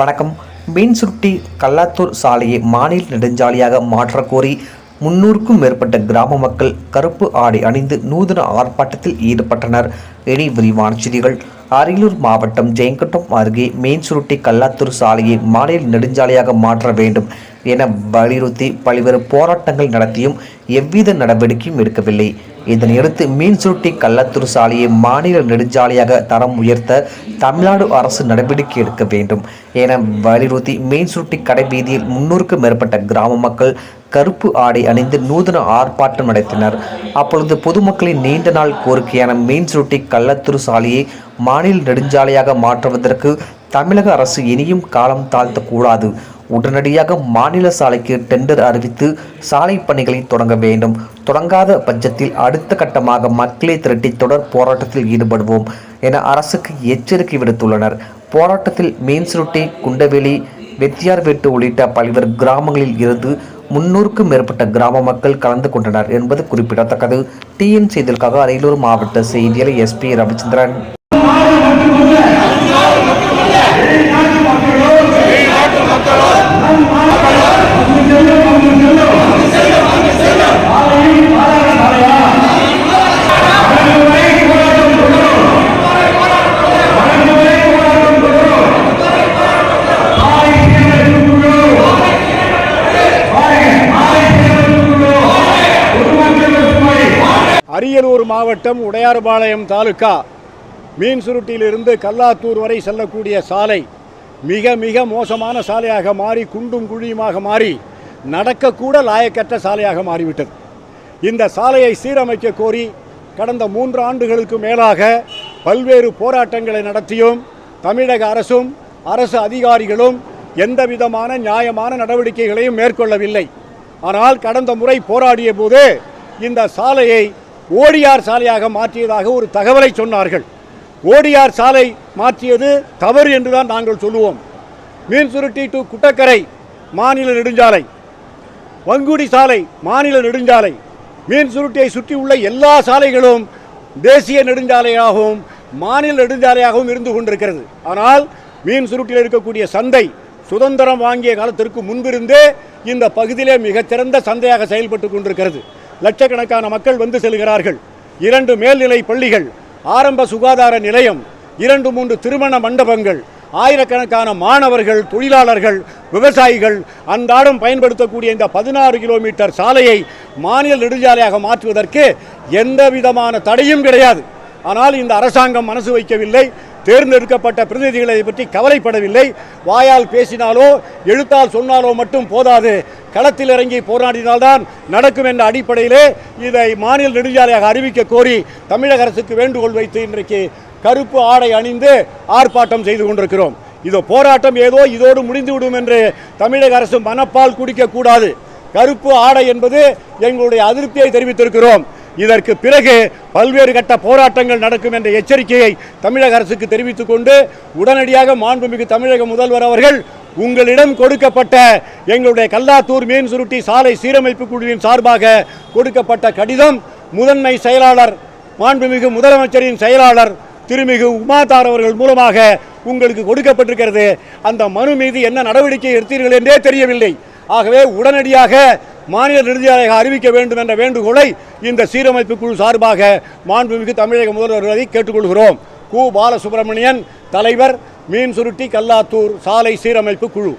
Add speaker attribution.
Speaker 1: வணக்கம். மீன் கல்லாத்தூர் சாலையை மாநில நெடுஞ்சாலையாக மாற்றக் கோரி முன்னூறுக்கும் மேற்பட்ட கிராம மக்கள் கருப்பு ஆடை அணிந்து நூதன ஆர்ப்பாட்டத்தில் ஈடுபட்டனர். இனி விரிவான செய்திகள். அரியலூர் மாவட்டம் ஜெயங்கட்டம் அருகே மீன்சுருட்டி கல்லாத்தூர் சாலையை மாநில நெடுஞ்சாலையாக மாற்ற வேண்டும் என வலியுறுத்தி பல்வேறு போராட்டங்கள் நடத்தியும் எவ்வித நடவடிக்கையும் எடுக்கவில்லை. இதனையடுத்து மீன் சுருட்டி கள்ளத்தூர் சாலையை மாநில நெடுஞ்சாலையாக தரம் உயர்த்த தமிழ்நாடு அரசு நடவடிக்கை எடுக்க வேண்டும் என வலியுறுத்தி மீன் சுருட்டி கடை வீதியில் முன்னூறுக்கும் மேற்பட்ட கிராம மக்கள் கருப்பு ஆடை அணிந்து நூதன ஆர்ப்பாட்டம் நடத்தினர். அப்பொழுது பொதுமக்களின் நீண்ட நாள் கோரிக்கையான மீன் சுருட்டி கள்ளத்தூர் சாலையை மாநில நெடுஞ்சாலையாக மாற்றுவதற்கு தமிழக அரசு இனியும் காலம் தாழ்த்தக்கூடாது. உடனடியாக மாநில சாலைக்கு டெண்டர் அறிவித்து சாலை பணிகளை தொடங்க வேண்டும். தொடங்காத பட்சத்தில் அடுத்த கட்டமாக மக்களை திரட்டி தொடர் போராட்டத்தில் ஈடுபடுவோம் என அரசுக்கு எச்சரிக்கை விடுத்துள்ளனர். போராட்டத்தில் மீன்சுருட்டி குண்டவெளி வெத்தியார்வேட்டு உள்ளிட்ட பல்வேறு கிராமங்களில் இருந்து முன்னூறுக்கும் மேற்பட்ட கிராம மக்கள் கலந்து கொண்டனர் என்பது குறிப்பிடத்தக்கது. டிஎன் செய்திகளுக்காக அரியலூர் மாவட்ட செய்தியாளர் எஸ்பி ரவிச்சந்திரன்.
Speaker 2: அரியலூர் மாவட்டம் உடையார்பாளையம் தாலுக்கா மீன் சுருட்டியிலிருந்து கல்லாத்தூர் வரை செல்லக்கூடிய சாலை மிக மிக மோசமான சாலையாக மாறி குண்டும் குழியுமாக மாறி நடக்கக்கூட லாயக்கற்ற சாலையாக மாறிவிட்டது. இந்த சாலையை சீரமைக்க கோரி கடந்த மூன்று ஆண்டுகளுக்கு மேலாக பல்வேறு போராட்டங்களை நடத்தியும் தமிழக அரசும் அரசு அதிகாரிகளும் எந்த விதமான நியாயமான நடவடிக்கைகளையும் மேற்கொள்ளவில்லை. ஆனால் கடந்த முறை போராடிய போது இந்த சாலையை ஓடியார் சாலையாக மாற்றியதாக ஒரு தகவலை சொன்னார்கள். ஓடியார் சாலை மாற்றியது தவறு என்றுதான் நாங்கள் சொல்லுவோம். மீன் சுருட்டி டு குட்டக்கரை மாநில நெடுஞ்சாலை. வங்குடி சாலை மாநில நெடுஞ்சாலை. மீன் சுருட்டியை சுற்றியுள்ள எல்லா சாலைகளும் தேசிய நெடுஞ்சாலையாகவும் மாநில நெடுஞ்சாலையாகவும் இருந்து கொண்டிருக்கிறது. ஆனால் மீன் சுருட்டியில் இருக்கக்கூடிய சந்தை சுதந்திரம் வாங்கிய காலத்திற்கு முன்பிருந்தே இந்த பகுதியிலே மிகச்சிறந்த சந்தையாக செயல்பட்டு கொண்டிருக்கிறது. லட்சக்கணக்கான மக்கள் வந்து செல்கிறார்கள். இரண்டு மேல்நிலை பள்ளிகள் ஆரம்ப சுகாதார நிலையம் இரண்டு மூன்று திருமண மண்டபங்கள் ஆயிரக்கணக்கான மாணவர்கள் தொழிலாளர்கள் விவசாயிகள் அன்றாடம் பயன்படுத்தக்கூடிய இந்த பதினாறு கிலோமீட்டர் சாலையை மாநில நெடுஞ்சாலையாக மாற்றுவதற்கு எந்த விதமான தடையும் கிடையாது. ஆனால் இந்த அரசாங்கம் மனசு வைக்கவில்லை. தேர்ந்தெடுக்கப்பட்ட பிரதிநிதிகளை பற்றி கவலைப்படவில்லை. வாயால் பேசினாலோ எழுத்தால் சொன்னாலோ மட்டும் போதாது. களத்தில் இறங்கி போராடினால்தான் நடக்கும் என்ற அடிப்படையிலே இதை மாநில நெடுஞ்சாலையாக அறிவிக்க கோரி தமிழக அரசுக்கு வேண்டுகோள் வைத்து இன்றைக்கு கருப்பு ஆடை அணிந்து ஆர்ப்பாட்டம் செய்து கொண்டிருக்கிறோம். இது போராட்டம் ஏதோ இதோடு முடிந்துவிடும் என்று தமிழக அரசு மனப்பால் குடிக்கக்கூடாது. கருப்பு ஆடை என்பது எங்களுடைய அதிருப்தியை தெரிவித்திருக்கிறோம். இதற்கு பிறகு பல்வேறு கட்ட போராட்டங்கள் நடக்கும் என்ற எச்சரிக்கையை தமிழக அரசுக்கு தெரிவித்துக் கொண்டு உடனடியாக மாண்புமிகு தமிழக முதல்வர் அவர்கள் உங்களிடம் கொடுக்கப்பட்ட எங்களுடைய கல்லாத்தூர் மீன் சுருட்டி சாலை சீரமைப்பு குழுவின் சார்பாக கொடுக்கப்பட்ட கடிதம் முதன்மை செயலாளர் மாண்புமிகு முதலமைச்சரின் செயலாளர் திருமிகு உமாதார் அவர்கள் மூலமாக உங்களுக்கு கொடுக்கப்பட்டிருக்கிறது. அந்த மனு மீது என்ன நடவடிக்கை எடுத்தீர்கள் என்றே தெரியவில்லை. ஆகவே உடனடியாக மாநில நெடுஞ்சாலையாக அறிவிக்க வேண்டும் என்ற வேண்டுகோளை இந்த சீரமைப்பு குழு சார்பாக மாண்புமிகு தமிழக முதல்வர்களை கேட்டுக்கொள்கிறோம். கு. பாலசுப்ரமணியன் தலைவர் மீன் சுருட்டி கல்லாத்தூர் சாலை சீரமைப்பு குழு.